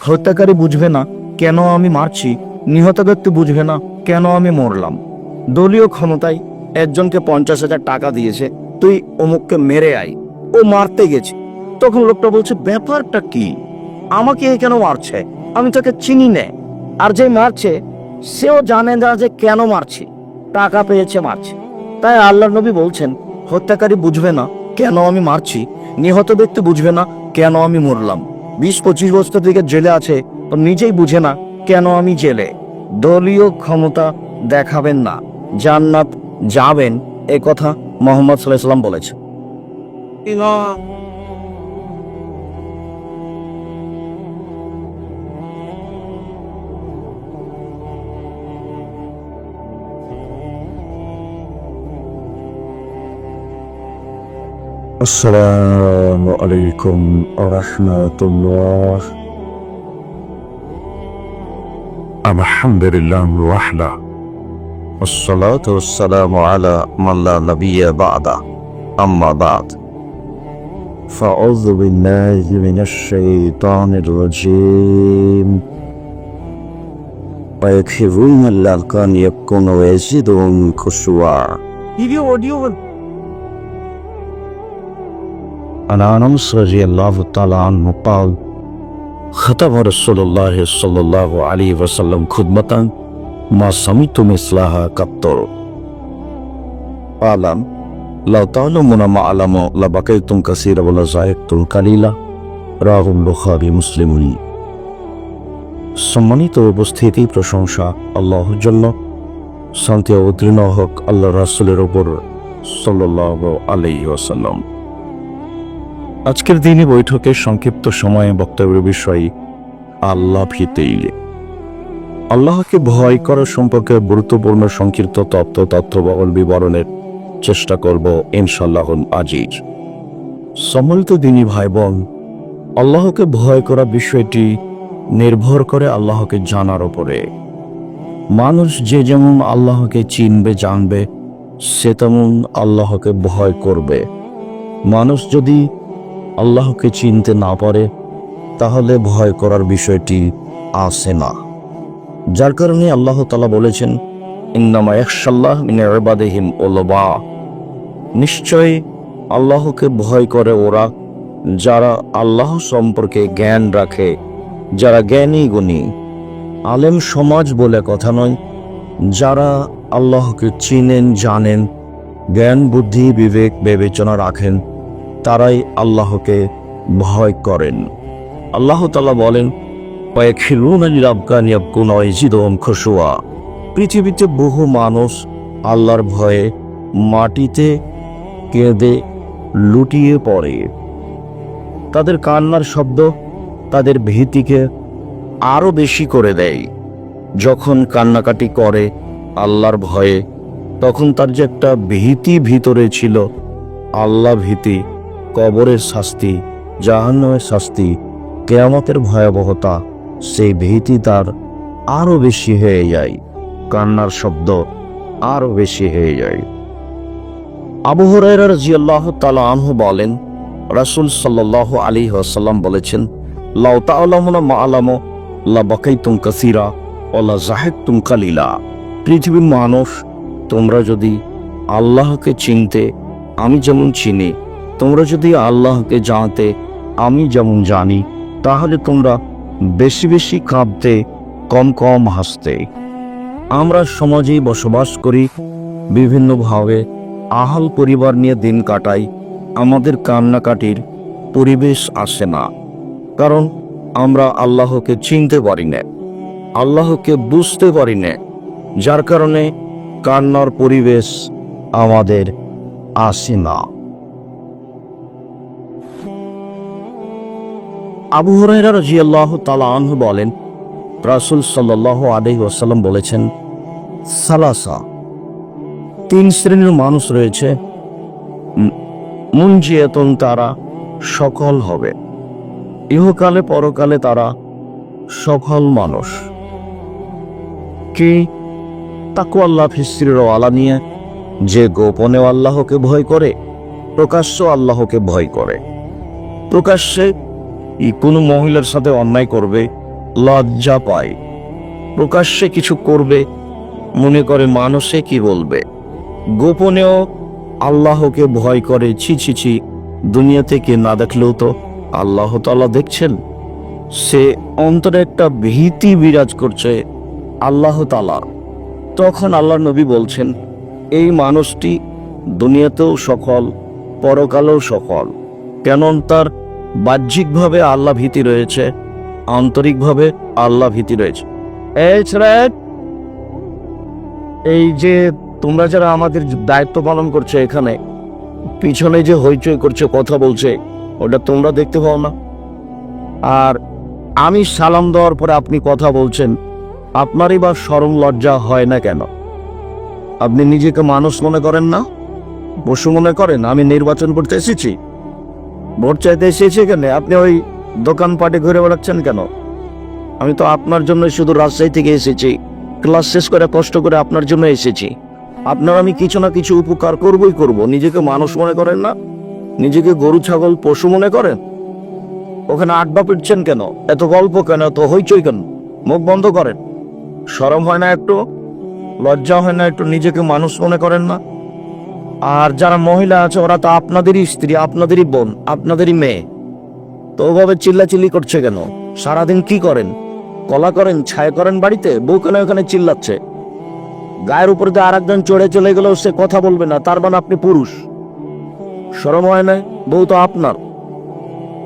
হত্যাকারী বুঝবে না কেন আমি মারছি নিহত ব্যক্তি বুঝবে না কেন আমি মরলাম। দলীয় ক্ষমতায় একজনকে পঞ্চাশ হাজার টাকা দিয়েছে, তুই অমুককে মেরে আই ও মারতে গেছে। তখন লোকটা বলছে, ব্যাপারটা কি? আমাকে কেন মারছে? আমি তাকে চিনি নে। আর যে মারছে, সেও জানে না যে কেন মারছে। টাকা পেয়েছে মারছে। তাই আল্লাহ নবী বলছেন, হত্যাকারী বুঝবে না কেন আমি মারছি নিহত ব্যক্তি বুঝবে না কেন আমি মরলাম। বিশ পঁচিশ বছর থেকে জেলে আছে ও নিজেই বুঝে না কেন আমি জেলে দলীয় ক্ষমতা দেখাবেন না জান্নাত যাবেন এ কথা মোহাম্মদ সাল্লাহ সাল্লাম বলেছে السلام عليكم ورحمة الله. الحمد لله وحده. والصلاة والسلام على من لا نبي بعده. أما بعد. فأعوذ بالله من الشيطان الرجيم. ويكفرون الأركان يكون ويزيدهم خشوعا. عن انس رضي الله تعالى عنه قال ختم رسول الله صلى الله عليه وسلم خدمة ما سمعت مثلها قط أعلم لو تعلمون ما أعلم لبقيتم كثيرا ولا زاهدتم قليلا রাহ বুখারি মুসলিম সম্মানিত উপস্থিতি প্রশংসা আল্লাহর জন্য শান্তি অবতীর্ণ হোক আল্লাহ রাসুলের ওপর সাল্লাহ আলাইহি ওয়াসাল্লাম আজকের দিনে বৈঠকের সংক্ষিপ্ত সময়ে বক্তব্যের বিষয়, আল্লাহ ভীতেই আল্লাহকে ভয় করা সম্পর্কে গুরুত্বপূর্ণ সংক্ষিপ্ত তত্ত্ব তথ্যবহল বিবরণের চেষ্টা করব ইনশাল্লাহ আজিজ। সম্মিলিত দিনী ভাই বোন আল্লাহকে ভয় করা বিষয়টি নির্ভর করে আল্লাহকে জানার উপরে। মানুষ যে যেমন আল্লাহকে চিনবে, জানবে, সে তেমন আল্লাহকে ভয় করবে। মানুষ যদি আল্লাহকে চিনতে না পারে, তাহলে ভয় করার বিষয়টি আসে না। যার কারণে আল্লাহ তালা বলেছেন, ইন্নামা একশাল্লাহ মিনে এবাদেহিম ওলবা নিশ্চয়ই আল্লাহকে ভয় করে ওরা যারা আল্লাহ সম্পর্কে জ্ঞান রাখে, যারা জ্ঞানী গুণী, আলেম সমাজ বলে কথা নয়, যারা আল্লাহকে চিনেন, জানেন, জ্ঞান, বুদ্ধি, বিবেক, বিবেচনা রাখেন তারাই আল্লাহকে ভয় করেন। আল্লাহ তালা বলেন খসুয়া পৃথিবীতে বহু মানুষ আল্লাহর ভয়ে মাটিতে কেঁদে লুটিয়ে পড়ে। তাদের কান্নার শব্দ তাদের ভীতিকে আরও বেশি করে দেয়। যখন কান্নাকাটি করে আল্লাহর ভয়ে, তখন তার যে একটা ভীতি ভিতরে ছিল, আল্লাহ ভীতি কবরের শাস্তি, জাহান্নামের শাস্তি, কেয়ামতের ভয়াবহতা, সেই ভীতি তার আরও বেশি হয়ে যায়। কান্নার শব্দ আরও বেশি হয়ে যায়। আবু হুরায়রা রাদিয়াল্লাহু তাআলা আনহু বলেন, রাসূল সাল্লাল্লাহু আলাইহি ওয়াসাল্লাম বলেছেন, লাউ তাআলামুনা মা আলামু, লা বাকাইতুম কাসীরা, ওয়া লা জাহিদতুম কালিলা। পৃথিবীর মানুষ, তোমরা যদি আল্লাহকে চিনতে, আমি যেমন চিনি তোমরা যদি আল্লাহকে জানতে, আমি যেমন জানি, তাহলে তোমরা বেশি বেশি কাঁদতে, কম কম হাসতে। আমরা সমাজেই বসবাস করি বিভিন্নভাবে আহাল পরিবার নিয়ে দিন কাটাই, আমাদের কান্নাকাটির পরিবেশ আসে না। কারণ আমরা আল্লাহকে চিনতে পারি না, আল্লাহকে বুঝতে পারি না, যার কারণে কান্নার পরিবেশ আমাদের আসে না। আবু হুরায়রা রাদিয়াল্লাহু তাআলা আনহু বলেন রাসুল সাল্লাল্লাহু আলাইহি ওয়াসাল্লাম বলেছেন সালাসা তিন শ্রেণির মানুষ রয়েছে উম, মুনজিয়াতুন তারা সকল হবে। ইহকালে পরকালে তারা সকল মানুষ। কি? তাকু আল্লাহ ফিসরির আলা নিয়ে যে গোপনে আল্লাহকে ভয় করে প্রকাশ্য আল্লাহকে ভয় করে। প্রকাশ্যে কোনো মহিলার সাথে অন্যায় করবে, লজ্জা পায়। প্রকাশ্যে কিছু করবে, মনে করে মানুষে কি বলবে। গোপনেও আল্লাহকে ভয় করে, ছি ছি ছি, দুনিয়া থেকে না দেখলেও তো আল্লাহ তাআলা দেখছেন। সে অন্তরে একটা ভীতি বিরাজ করছে আল্লাহ তালা তখন আল্লাহ নবী বলছেন, এই মানুষটি দুনিয়াতেও সফল, পরকালেও সফল। কেন তার বাহ্যিকভাবে আল্লাহ ভীতি রয়েছে, আন্তরিকভাবে আল্লাহ ভীতি রয়েছে। এই ছেলে, এই যে তোমরা যারা আমাদের দায়িত্ব পালন করছে এখানে, পিছনে যে হইচই করছে, কথা বলছে, ওটা তোমরা দেখতে পাও না। আর আমি সালাম দেওয়ার পরে আপনি কথা বলছেন, আপনারই বা সরম লজ্জা হয় না কেন? আপনি নিজেকে মানুষ মনে করেন না? পশু মনে করেন? আমি নির্বাচন করতে এসেছি। ভোট চাইতে এসেছি কেন আপনি ওই দোকানপাটে ঘুরে বেড়াচ্ছেন কেন? আমি তো আপনার জন্য শুধু রাজশাহী থেকে এসেছি। ক্লাস শেষ করে কষ্ট করে আপনার জন্য এসেছি। আপনার আমি কিছু না কিছু উপকার করবই করব। নিজেকে মানুষ মনে করেন না? নিজেকে গরু, ছাগল, পশু মনে করেন? ওখানে আড্ডা পিটছেন কেন? এত গল্প কেন? এত হইচই কেন? মুখ বন্ধ করেন। সরম হয় না একটু? লজ্জা হয় না একটু? নিজেকে মানুষ মনে করেন না? আর যারা মহিলা আছে, ওরা তো আপনাদেরই স্ত্রী, আপনাদেরই বোন, আপনাদেরই মেয়ে। তো ওভাবে চিল্লাচিল্লি করছে কেন? সারাদিন কি করেন? কলা করেন ছায়া করেন বাড়িতে? বউ কেন ওখানে চিল্লাচ্ছে? গায়ের উপর দিয়ে আর একজন চড়ে চলে গেলেও সে কথা বলবে না, তার মানে আপনি পুরুষ। সরম হয় না বউ তো আপনার।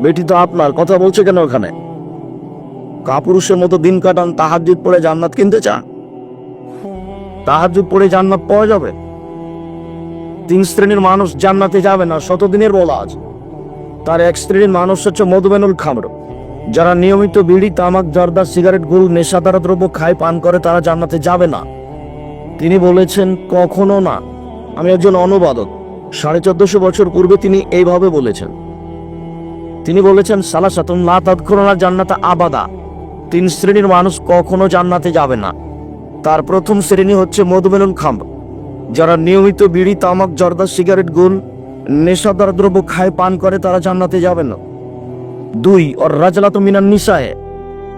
বেটি তো আপনার, কথা বলছে কেন ওখানে? কাপুরুষের মতো দিন কাটান তাহাজুদ পড়ে জান্নাত কিনতে চান? তাহাজুদ পড়ে জান্নাত পাওয়া যাবে? তিন শ্রেণির মানুষ জান্নাতে যাবে না, শতদিনের বলা আছে। তার এক শ্রেণির মানুষ হচ্ছে মধুবেনুল খামর। যারা নিয়মিত বিড়ি, তামাক, জর্দা, সিগারেট গুল নেশাদার দ্রব্য খায়, পান করে, তারা জান্নাতে যাবে না। তিনি বলেছেন, কখনো না। আমি একজন অনুবাদক। সাড়ে চোদ্দশো বছর পূর্বে তিনি এইভাবে বলেছেন। তিনি বলেছেন সালা সাতুন তৎক্ষণা জান্নাতা আবাদা। তিন শ্রেণির মানুষ কখনো জান্নাতে যাবে না। তার প্রথম শ্রেণি হচ্ছে মধুমেনুল খাম্ব যারা নিয়মিত বিড়ি, তামাক, জর্দা, সিগারেট, গুল, নেশাদার দ্রব্য খায়, পান করে, তারা জান্নাতে যাবে না। দুই ওর রাজলাত মিনান নিসায়।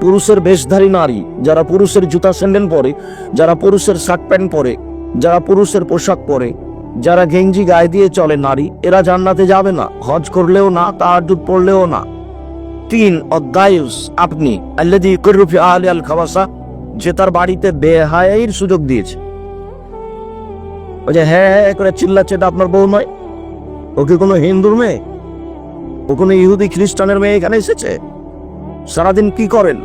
পুরুষের বেশধারী নারী, যারা পুরুষের জুতা, স্যান্ডেল পরে, যারা পুরুষের শার্ট প্যান্ট পরে, যারা পুরুষের পোশাক পরে, যারা গেঞ্জি গায়ে দিয়ে চলে নারী, এরা জান্নাতে যাবে না। হজ করলেও না তাহাজুদ পড়লেও না। তিন অদ্দায়ুস আপনি আল্লাদি করুফি আহলে আল খাবাসা, যে তার বাড়িতে বেহায়ের সুযোগ দিয়েছে। ওই যে হ্যাঁ হ্যাঁ করে চিল্লাচ্ছে, এটা আপনার বউ নয়? ও কি কোনো হিন্দুর মেয়ে? ও কোনো ইহুদি খ্রিস্টানের মেয়ে এখানে এসেছে? সারাদিন কি করেন?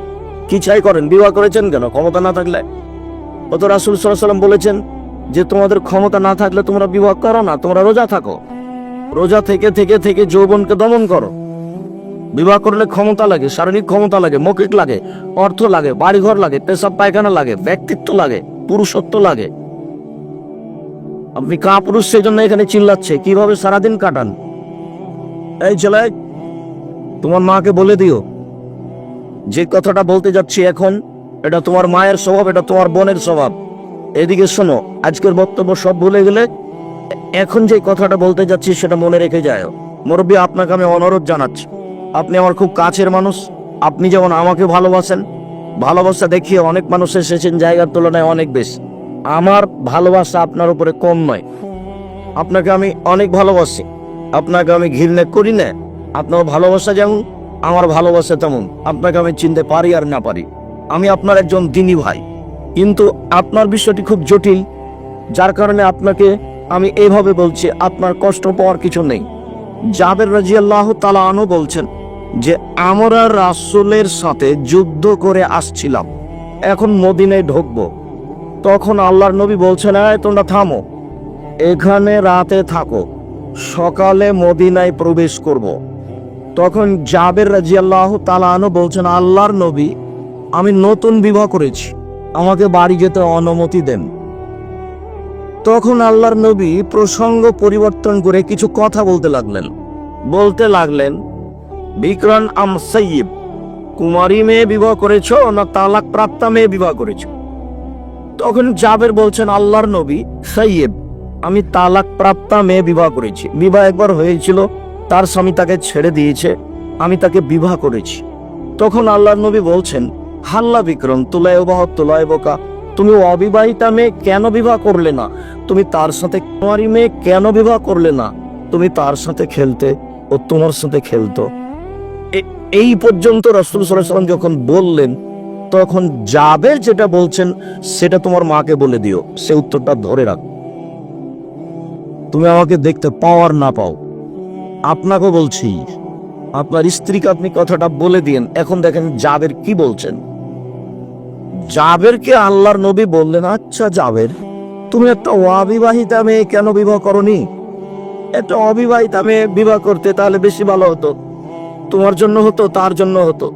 কি চাই করেন? বিবাহ করেছেন কেন? ক্ষমতা না থাকলে? ও তো রাসুল সাল্লাম বলেছেন যে তোমাদের ক্ষমতা না থাকলে তোমরা বিবাহ করো না, তোমরা রোজা থাকো। রোজা থেকে থেকে থেকে যৌবনকে দমন করো। বিবাহ করলে ক্ষমতা লাগে, শারীরিক ক্ষমতা লাগে, মৌখিক লাগে, অর্থ লাগে, বাড়িঘর লাগে, পেশাব পায়খানা লাগে, ব্যক্তিত্ব লাগে, পুরুষত্ব লাগে। আপনি কা পুরুষ সেই জন্য এখানে চিল্লাচ্ছে। কীভাবে সারাদিন কাটান? এই ছেলে, তোমার মাকে বলে দিও। যে কথাটা বলতে যাচ্ছি এখন, এটা তোমার মায়ের স্বভাব, এটা তোমার বোনের স্বভাব। এদিকে শোনো, আজকের বক্তব্য সব ভুলে গেলে এখন যে কথাটা বলতে যাচ্ছি সেটা মনে রেখে যায় মুরব্বী, আপনাকে আমি অনুরোধ জানাচ্ছি। আপনি আমার খুব কাছের মানুষ। আপনি যেমন আমাকে ভালোবাসেন, ভালোবাসা দেখিয়ে অনেক মানুষ এসেছেন জায়গার তুলনায় অনেক বেশি। আমার ভালোবাসা আপনার উপরে কম নয়। আপনাকে আমি অনেক ভালোবাসি। আপনাকে আমি ঘৃণা করি না। আপনার ভালোবাসা যেমন, আমার ভালোবাসা তেমন। আপনাকে আমি চিনতে পারি আর না পারি। আমি আপনার একজন দিনী ভাই। কিন্তু আপনার বিষয়টি খুব জটিল, যার কারণে আপনাকে আমি এইভাবে বলছি, আপনার কষ্ট পাওয়ার কিছু নেই। জাবের রাজি আল্লাহ তালা আনু বলছেন যে, আমরা রাসূলের সাথে যুদ্ধ করে আসছিলাম। এখন মদিনায় ঢুকবো। তখন আল্লাহর নবী বলছেন, "এই তোমরা থামো। এখানে রাতে থাকো। সকালে মদিনায় প্রবেশ করব। তখন জাবের রাজি আল্লাহ তালানো বলছেন, আল্লাহর নবী, আমি নতুন বিবাহ করেছি। আমাকে বাড়ি যেতে অনুমতি দেন। তখন আল্লাহর নবী প্রসঙ্গ পরিবর্তন করে কিছু কথা বলতে লাগলেন। বলতে লাগলেন বিক্রন আম সৈয়ব, কুমারী মেয়ে বিবাহ করেছ না তালাক প্রাপ্তা মেয়ে বিবাহ করেছ? তখন জাবের বলছেন, আল্লাহর নবী সৈয়ব আমি তালাক প্রাপ্তা মেয়ে বিবাহ করেছি। বিবাহ একবার হয়েছিল, তার স্বামী তাকে ছেড়ে দিয়েছে, আমি তাকে বিবাহ করেছি। তখন আল্লাহর নবী বলছেন, হাল্লা বিক্রম, তুলায় বহ তুলায় বোকা। তুমি অবিবাহিতা মেয়ে কেন বিবাহ করলে না? তুমি তার সাথে কুমারী মেয়ে কেন বিবাহ করলে না? তুমি তার সাথে খেলতে ও তোমার সাথে খেলতো। এই পর্যন্ত রসুল সাল্লাম যখন বললেন তখন জাবের যেটা বলছেন, সেটা তোমার মাকে বলে দিও। সে উত্তরটা ধরে রাখ। তুমি আমাকে দেখতে পাও আর না পাও। আপনাকে বলছি, আপনার স্ত্রীকে আপনি কথাটা বলে দিন এখন দেখেন জাবের কি বলছেন। জাবেরকে আল্লাহর নবী বললেন আচ্ছা জাবের, তুমি একটা অবিবাহিতা মেয়ে কেন বিবাহ করনি? একটা অবিবাহিতা মেয়ে বিবাহ করতে তাহলে বেশি ভালো হতো। তোমার জন্য হতো, তার জন্য হতো।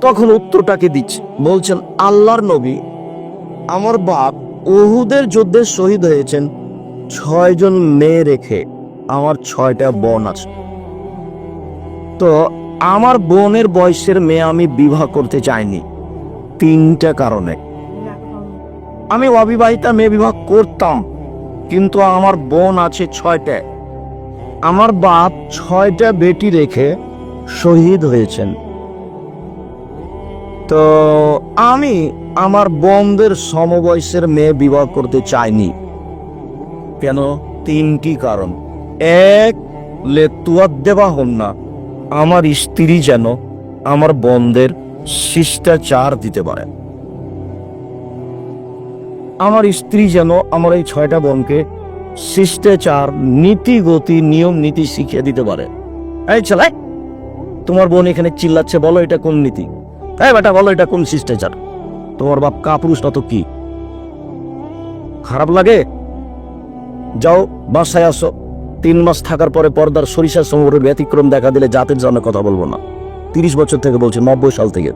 তখন উত্তরটাকে দিচ্ছে। বলছেন, আল্লাহর নবী, আমার বাপ ওহুদের যুদ্ধে শহীদ হয়েছেন। ছয়জন মেয়ে রেখে আমার ছয়টা বোন আছে। তো আমার বোনের বয়সের মেয়ে আমি বিবাহ করতে চাইনি। তিনটা কারণে। আমি অবিবাহিতা মেয়ে বিবাহ করতাম, কিন্তু আমার বোন আছে ছয়টা। আমার বাপ ছয়টা বেটি রেখে শহীদ হয়েছেন। তো আমি আমার বোনদের সমবয়সের মেয়ে বিবাহ করতে চাইনি। কেন? তিনটি কারণ। এক লেতুয়ার দেওয়া হন না। আমার স্ত্রী যেন আমার বন্ধের শিষ্টাচার দিতে পারে। আমার স্ত্রী যেন আমার এই ছয়টা বোনকে শিষ্টাচার নীতি গতি নিয়ম, নীতি শিখিয়ে দিতে পারে। এই ছেলে, তোমার বোন এখানে চিল্লাচ্ছে, বলো এটা কোন নীতি? এই বেটা, বলো এটা কোন শিষ্টাচার? তোমার বাপ কাপুরুষ না তো কি? খারাপ লাগে? যাও, বাসায় আসো। তিন মাস থাকার পরে পর্দার সরিষা সমরের ব্যতিক্রম দেখা দিলে জাতের জন্য কথা বলব না। তিরিশ বছর থেকে বলছে, নব্বই সাল থেকে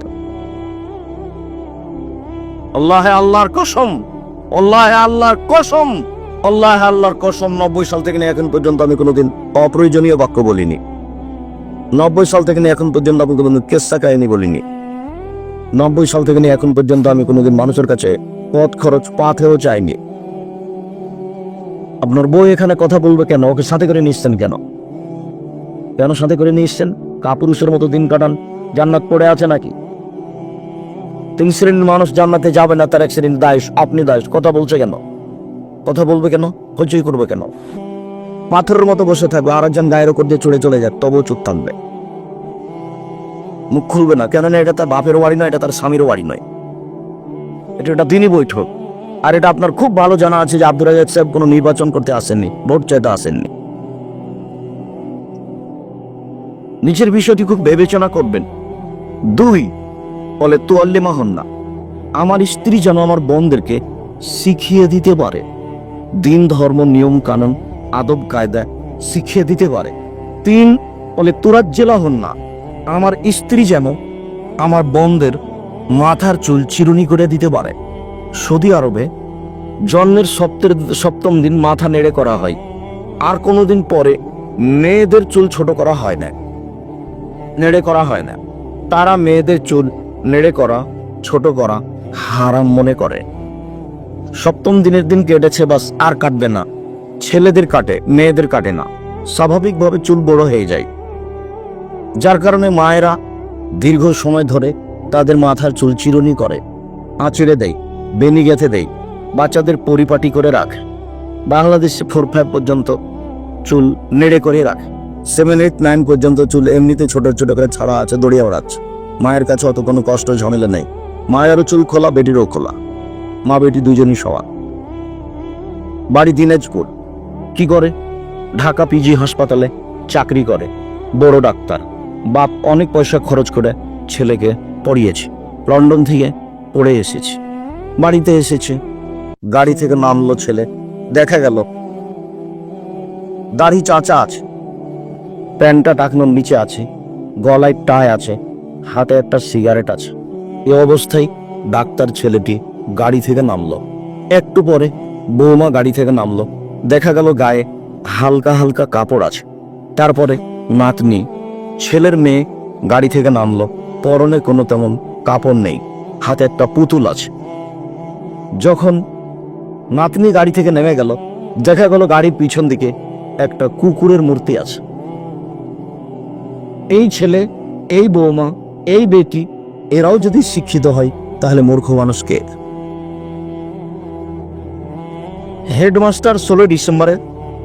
আল্লাহ আল্লাহর কসম, আল্লাহ আল্লাহর কসম, আল্লাহ আল্লাহর কসম, নব্বই সাল থেকে এখন পর্যন্ত আমি কোনোদিন অপ্রয়োজনীয় বাক্য বলিনি। নব্বই সাল থেকে এখন পর্যন্ত আমি কোনোদিন কেসা কাহিনী বলিনি। নব্বই সাল থেকে নিয়ে এখন পর্যন্ত আমি কোনোদিন মানুষের কাছে পথ খরচ পাথেও চাইনি আপনার বউ এখানে কথা বলবে কেন? ওকে সাথে করে নিচ্ছেন কেন? কেন সাথে করে নিয়ে এসছেন? কাপুরুষের মতো দিন কাটান। জান্নাত পড়ে আছে নাকি? তিন শ্রেণির মানুষ জান্নাতে যাবে না, তার এক শ্রেণির দায়স, আপনি দায়স। কথা বলছে কেন? কথা বলবে কেন? হইচই করবে কেন? পাথরের মতো বসে থাকবে আর একজন গায়ের ওপর দিয়ে চড়ে চলে যাক তবুও চুপ থাকবে। মুখ খুলবে না। কেননা এটা তার বাপের বাড়ি নয়, এটা তার স্বামীর বাড়ি নয়। এটা একটা দিনই বৈঠক। আর এটা আপনার খুব ভালো জানা আছে যে আব্দুল রাজাক সাহেব কোনো নির্বাচন করতে আসেননি, ভোট চাইতে আসেননি। নিজের বিষয়টি খুব বিবেচনা করবেন। দুই, বলে তোয়াল্লিমা হন না। আমার স্ত্রী যেন আমার বোনদেরকে শিখিয়ে দিতে পারে। দিন, ধর্ম, নিয়ম, কানুন, আদব, কায়দা শিখিয়ে দিতে পারে। তিন, বলে তুরাজ্জেলা হন না। আমার স্ত্রী যেন আমার বোনদের মাথার চুল চিরুনি করে দিতে পারে। সৌদি আরবে জন্মের সপ্তের সপ্তম দিন মাথা নেড়ে করা হয়। আর কোনো দিন পরে মেয়েদের চুল ছোট করা হয় না। নেড়ে করা হয় না। তারা মেয়েদের চুল নেড়ে করা, ছোট করা হারাম মনে করে। সপ্তম দিনের দিন কেটেছে বাস, আর কাটবে না। ছেলেদের কাটে, মেয়েদের কাটে না। স্বাভাবিকভাবে চুল বড় হয়ে যায়। যার কারণে মায়েরা দীর্ঘ সময় ধরে তাদের মাথার চুল চিরুনি করে, আঁচড়ে দেয়, বেনি গেঁথে দেয়, বাচ্চাদের পরিপাটি করে রাখে। বাংলাদেশে ফোর ফাইভ পর্যন্ত চুল নেড়ে করে রাখে। সেভেন এইট নাইন পর্যন্ত চুল এমনিতে ছোট ছোট করে ছাড়া আছে, দড়িয়ে ওড়াচ্ছে। মায়ের কাছে অত কোনো কষ্ট, ঝামেলা নেই। মায়েরও চুল খোলা, বেটিরও খোলা। মা, বেটি দুজনই সওয়া বাড়ি দিনাজপুর। কি করে? ঢাকা পিজি হাসপাতালে চাকরি করে। বড় ডাক্তার। বাপ অনেক পয়সা খরচ করে ছেলেকে পড়িয়েছে। লন্ডন থেকে পড়ে এসেছে। বাড়িতে এসেছে। গাড়ি থেকে নামলো ছেলে। দেখা গেল। দাড়ি চাচা আছে। প্যান্টটা টাকনোর নিচে আছে। গলায় টাই আছে। হাতে একটা সিগারেট আছে। এ অবস্থায় ডাক্তার ছেলেটি গাড়ি থেকে নামলো। একটু পরে বৌমা গাড়ি থেকে নামলো। দেখা গেল গায়ে হালকা হালকা কাপড় আছে। তারপরে নাতনি ছেলের মেয়ে গাড়ি থেকে নামলো। পরনে কোনো তেমন কাপড় নেই, হাতে একটা পুতুল আছে। যখন নাতনি গাড়ি থেকে নেমে গেল, দেখা গেল গাড়ির পিছন দিকে একটা কুকুরের মূর্তি আছে। এই ছেলে, এই বৌমা, এই বেটি, এরাও যদি শিক্ষিত হয়, তাহলে মূর্খ মানুষকে হেডমাস্টার ষোলোই ডিসেম্বরে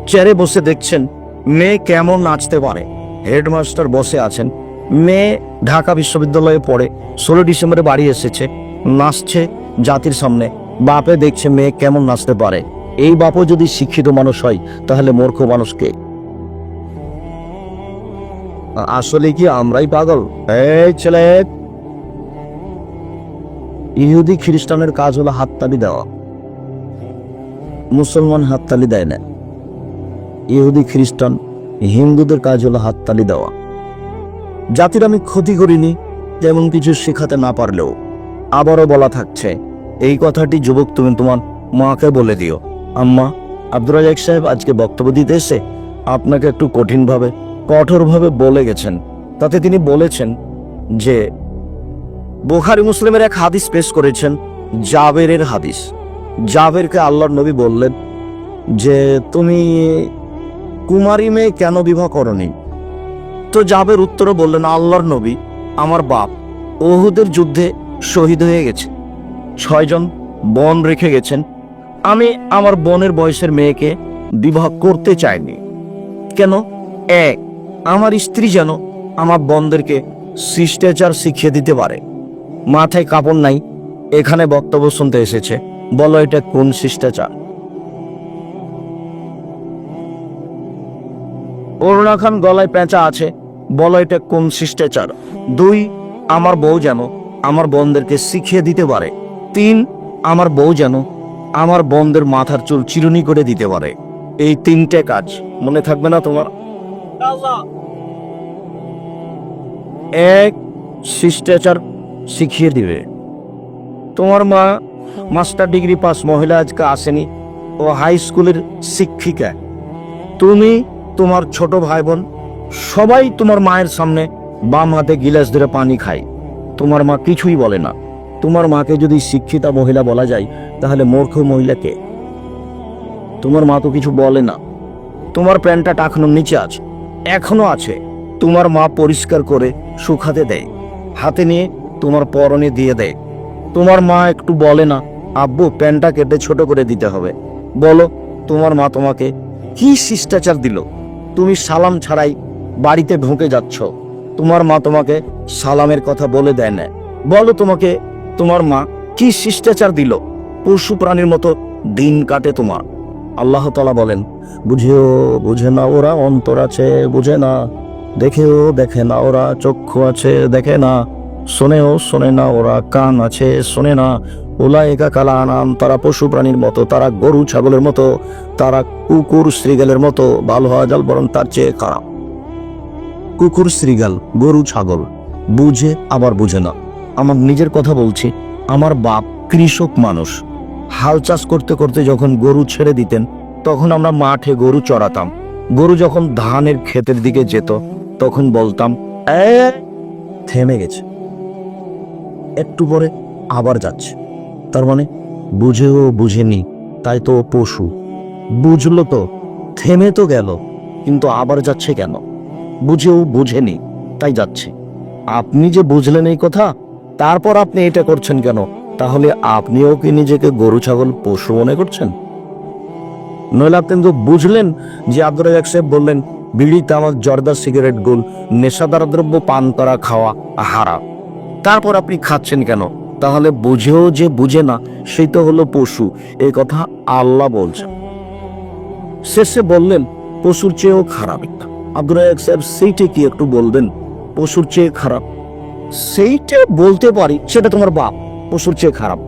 চেয়ারে বসে দেখছেন, মেয়ে কেমন নাচতে পারে। হেডমাস্টার বসে আছেন। মেয়ে ঢাকা বিশ্ববিদ্যালয়ে পড়ে, ষোলো ডিসেম্বরে বাড়ি এসেছে, নাচছে জাতির সামনে। বাপে দেখছে মেয়ে কেমন নাচতে পারে। এই বাপও যদি শিক্ষিত মানুষ হয়, তাহলে মূর্খ মানুষকে আসলে কি আমরাই পাগল? এই ছেলে! ইহুদি খ্রিস্টানের কাজ হলো হাততালি দেওয়া। মুসলমান হাততালি দেয় না। ইহুদি খ্রিস্টান হিন্দুদের কাজ হলো হাততালি দেওয়া। জাতির আমি ক্ষতি করিনি, তেমন কিছু শেখাতে না পারলেও। আবারও বলা থাকছে, এই কথাটি যুবক, তুমি তোমার মাকে বলে দিও। আম্মা, আব্দুর রাজাক সাহেব আজকে বক্তব্য দিতে এসে আপনাকে একটু কঠিনভাবে, কঠোরভাবে বলে গেছেন। তাতে তিনি বলেছেন যে, বোখারি মুসলিমের এক হাদিস পেশ করেছেন, জাবেরের হাদিস। জাবেরকে আল্লাহর নবী বললেন যে, তুমি কুমারী মেয়ে কেন বিবাহ করনি? তো জাবের উত্তরে বললেন, আল্লাহর নবী আমার বাপ ওহুদের যুদ্ধে শহীদ হয়ে গেছে। ছয়জন বন রেখে গেছেন। আমি আমার বোনের বয়সের মেয়েকে বিবাহ করতে চাইনি। কেন? এক, আমার স্ত্রী যেন আমার বোনদেরকে শিষ্টাচার শিখিয়ে দিতে পারে। মাথায় কাপড় নাই, এখানে বক্তব্য শুনতে এসেছে। বলো এটা কোন শিষ্টাচার? অরুণা খান গলায় পেঁচা আছে, বলো এটা কোন শিষ্টাচার? দুই, আমার বউ যেন আমার বোনদেরকে শিখিয়ে দিতে পারে। তিন, আমার বউ যেন আমার বোনদের মাথার চুল চিরুনি করে দিতে পারে। এই তিনটে কাজ, মনে থাকবে না তোমার? এক, শিষ্টাচার শিখিয়ে দিবে। তোমার মা মাস্টার ডিগ্রি পাস, মহিলা আজকে আসেনি, ও হাই স্কুলের শিক্ষিকা। তুমি তোমার ছোট ভাই বোন সবাই তোমার মায়ের সামনে বাম হাতে গিলাস ধরে পানি খায়। তোমার মা কিছুই বলে না। তোমার মাকে যদি শিক্ষিতা মহিলা বলা যায়, তাহলে মূর্খ মহিলাকে তোমার মা তো কিছু বলে না। তোমার প্যান্টটা টাকানোর নিচে আছে, এখনও আছে। তোমার মা পরিষ্কার করে শুকাতে দেয়। হাতে নিয়ে তোমার পরনে দিয়ে দেয়। তোমার মা একটু বলে না, আব্বু, প্যান্টটা কেটে ছোট করে দিতে হবে। বলো, তোমার মা তোমাকে কি শিষ্টাচার দিল? তুমি সালাম ছাড়াই বাড়িতে ঢুকে যাচ্ছ। তোমার মা তোমাকে সালামের কথা বলে দেয় না। বলো তোমাকে, তোমার মা কি শিষ্টাচার দিল? পশু প্রাণীর মতো দিন কাটে তোমার। আল্লাহ তালা বলেন, বুঝেও বুঝে না ওরা, অন্তর আছে বুঝে না। দেখেও দেখে না ওরা, চক্ষু আছে দেখে না। শোনেও শোনে না ওরা, কান আছে শোনে না। ওলা একা কালা আনাম তারা পশু প্রাণীর মতো তারা গরু ছাগলের মতো তারা কুকুর শ্রীগালের মতো ভালো হওয়া জল বরং তার চেয়ে খারাপ। কুকুর শ্রীগাল গরু ছাগল বুঝে আবার বুঝে না। আমার নিজের কথা বলছি আমার বাপ কৃষক মানুষ। হাল চাষ করতে করতে যখন গরু ছেড়ে দিতেন তখন আমরা মাঠে গরু চড়াতাম। গরু যখন ধানের ক্ষেতের দিকে যেত তখন বলতাম "এ, থেমে গেছে। একটু পরে আবার যাচ্ছে। তার মানে বুঝেও বুঝেনি, তাই তো পশু। বুঝলো তো, থেমে তো গেল, কিন্তু আবার যাচ্ছে কেন? বুঝেও বুঝেনি, তাই যাচ্ছে। আপনি যে বুঝলেন এই কথা, তারপর আপনি এটা করছেন কেন? তাহলে আপনিও কি নিজেকে গরু, ছাগল, পশু মনে করছেন? নইলে আপনি তো বুঝলেন যে আব্দুর রাজাক সাহেব বললেন, বিড়ি, তামাক, জর্দা, সিগারেট, গুল, নেশাদার দ্রব্য, পান করা, খাওয়া হারা তারপর আপনি খাচ্ছেন কেন? তাহলে বুঝেও যে বুঝে না, সেই তো হলো পশু। এই কথা আল্লাহ বলছেন। শেষে বললেন, পশুর চেয়েও খারাপ আব্দুর রাজাক সাহেব, সেইটা কি একটু বলবেন? পশুর চেয়ে খারাপ? সেইটা বলতে পারি, সেটা তোমার বাপ। পশুর চেয়ে খারাপ।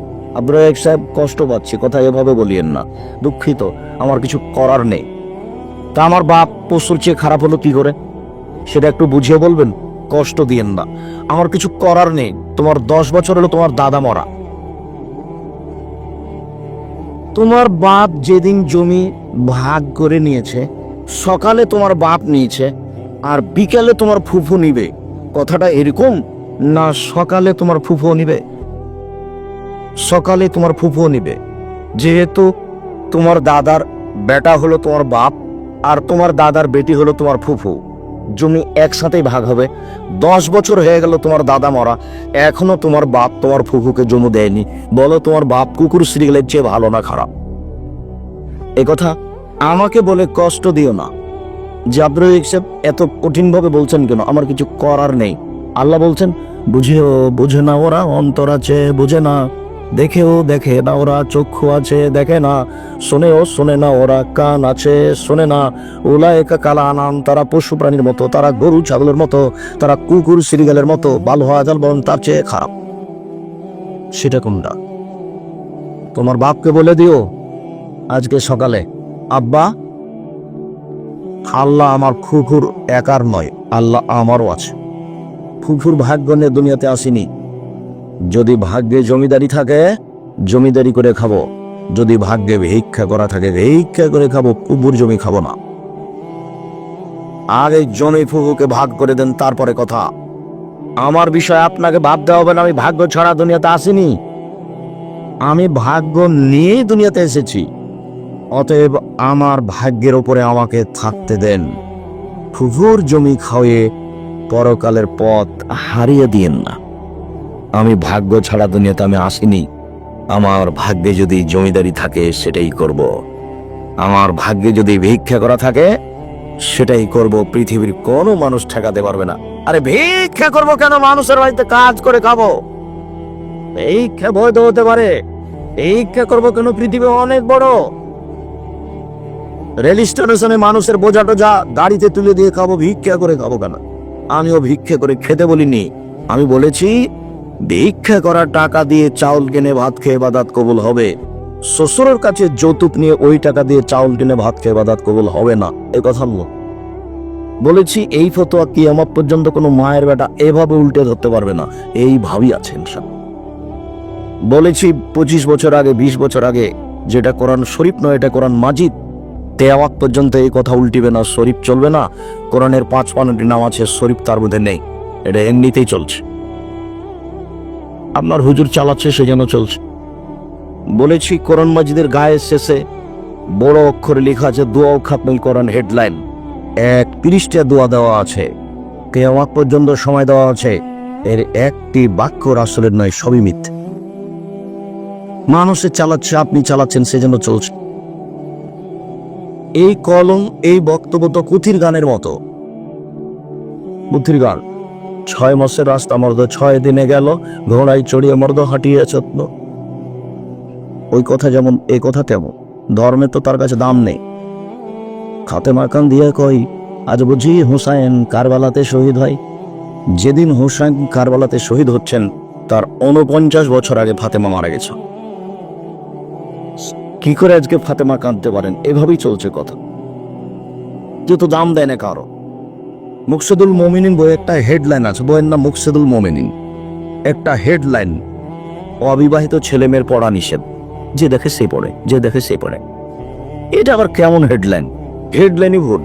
রাজাক সাহেব কষ্ট পাচ্ছি, কথা এভাবে বলিয়েন না। দুঃখিত, আমার কিছু করার নেই। তা আমার বাপ পশুর চেয়ে খারাপ হলো কি করে? সেটা একটু বুঝিয়ে বলবেন? কষ্ট দিয়েন না। আমার কিছু করার নেই। তোমার দশ বছর হলো তোমার দাদা মরা। তোমার বাপ যেদিন জমি ভাগ করে নিয়েছে, সকালে তোমার বাপ নিয়েছে, আর বিকেলে তোমার ফুফু নিবে। কথাটা এরকম না সকালে তোমার ফুফু নিবে? সকালে তোমার ফুফু নিবে। যেহেতু তোমার দাদার বেটা হলো তোমার বাপ, আর তোমার দাদার বেটি হলো তোমার ফুফু। জমি একসাথেই ভাগ হবে। দশ বছর হয়ে গেল তোমার দাদা মরা। এখনও তোমার বাপ তোমার ফুকুকে জমি দেয়নি। বলো তোমার বাপ কুকুর শ্রীগেলের চেয়ে ভালো না খারাপ? কথা আমাকে বলে কষ্ট দিও না। যে আব্দুল ইকসাব এত কঠিনভাবে বলছেন কেন? আমার কিছু করার নেই। আল্লাহ বলছেন, বুঝেও, বুঝে না ওরা, অন্তর আছে, বুঝে না। দেখেও দেখে না ওরা চক্ষু আছে, দেখে না। শোনেও শোনে না ওরা, কান আছে, শোনে না। ওলা একা কালা আনাম তারা পশু প্রাণীর মতো, তারা গরু ছাগলের মতো, তারা কুকুর সিরিগালের মতো ভালো হওয়া বরং তার চেয়ে খারাপ। সেটা কোনটা? তোমার বাপকে বলে দিও আজকে সকালে। আব্বা, আল্লাহ আমার ফুফুর একার নয়, আল্লাহ আমারও আছে। ফুফুর ভাগ্য নিয়ে দুনিয়াতে আসিনি। যদি ভাগ্যে জমিদারি থাকে, জমিদারি করে খাব। যদি ভাগ্যে ভিক্ষা করা থাকে, ভিক্ষা করে খাব, কুবুর জমি খাব না। আগে জমি ফুফুকে ভাগ করে দেন, তারপরে কথা। আমার বিষয় আপনাকে ভাবতে হবে না, আমি ভাগ্য ছাড়া দুনিয়াতে আসিনি। আমি ভাগ্য নিয়েই দুনিয়াতে এসেছি। অতএব আমার ভাগ্যের ওপরে আমাকে থাকতে দেন। ফুফুর জমি খাওয়ে পরকালের পথ হারিয়ে দিয়েন না। আমি ভাগ্য ছাড়া দুনিয়াতে আমি আসিনি। আমার ভাগ্যে যদি জমিদারি থাকে, সেটাই করব। আমার ভাগ্যে যদি ভিক্ষা করা থাকে, সেটাই করব। পৃথিবীর কোনো মানুষ ঠেকাতে পারবে না। আরে ভিক্ষা করব কেন? মানুষের বাড়িতে কাজ করে খাব। ভিক্ষা বৈধ হতে পারে। ভিক্ষা করব কেন? পৃথিবী অনেক বড়। রেল স্টেশনে মানুষের বোঝা টোঝা গাড়িতে তুলে দিয়ে খাব, ভিক্ষা করে খাব কেন? আমিও ভিক্ষা করে খেতে বলিনি। আমি বলেছি ভিক্ষা করা টাকা দিয়ে চাউল কিনে ভাত খেয়ে বাদাত কবুল হবে। শ্বশুরের কাছে যৌতুক নিয়ে ওই টাকা দিয়ে চাউল কিনে ভাত খেয়ে বাদাত কবুল হবে না। এ কথা বলো। বলেছি, এই ফতোয়া কি আমার পর্যন্ত কোনো মায়ের বেটা এভাবে উল্টে ধরতে পারবে না। এই ভাবি আছে ইনশাল্লাহ। বলেছি, পঁচিশ বছর আগে, বিশ বছর আগে যেটা কোরআন শরীফ নয়, এটা কোরআন মাজিদ। তেয়াওয়াত পর্যন্ত এই কথা উল্টিবে না, শরীফ চলবে না। কোরআনের পাঁচ পানটি নাম আছে শরীফ তার মধ্যে নেই। এটা এমনিতেই চলছে। আপনার হুজুর চালাচ্ছে সে যেন চলছে। বলেছি, কোরআন মাজিদের গায়ের শেষে বড় অক্ষরে লেখা আছে দোয়া খাতমিল কোরআন হেডলাইন। এক তিরিশটা দোয়া দেওয়া আছে। কেয়ামাত পর্যন্ত সময় দেওয়া আছে। এর একটি বাক্য রাসলের নয়, সবই মিথ্যে। মানুষে চালাচ্ছে, আপনি চালাচ্ছেন, সেজন্য চলছে। এই কলম, এই বক্তব্য তো কুথির গানের মতো। বুদ্ধির গান। ছয় মাসের রাস্তা মর্দ ছয় দিনে গেল, ঘোড়ায় চড়িয়ে মর্দ হাঁটিয়ে যত্ন ওই কথা যেমন এই কথা তেমন। ধর্মে তো তার কাছে দাম নেই। খাতে মাকান দিয়ে কই আজ বুঝি হুসাইন কারবালাতে শহীদ হয়? যেদিন হুসাইন কারবালাতে শহীদ হচ্ছেন, তার উনপঞ্চাশ বছর আগে ফাতেমা মারা গেছে। কি করে আজকে ফাতেমা কাঁদতে পারেন? এভাবেই চলছে কথা। যেহেতু দাম দেয় না কারও। মুকসেদুল মোমিনিন বই একটা হেডলাইন আছে, বইয়ের নাম মুকসেদুল মোমিনিন। একটা হেডলাইন, অবিবাহিত ছেলেমেয়ের পড়া নিষেধ। যে দেখে সে পড়ে, যে দেখে সে পড়ে। এটা আবার কেমন হেডলাইন? হেডলাইনই ভুল।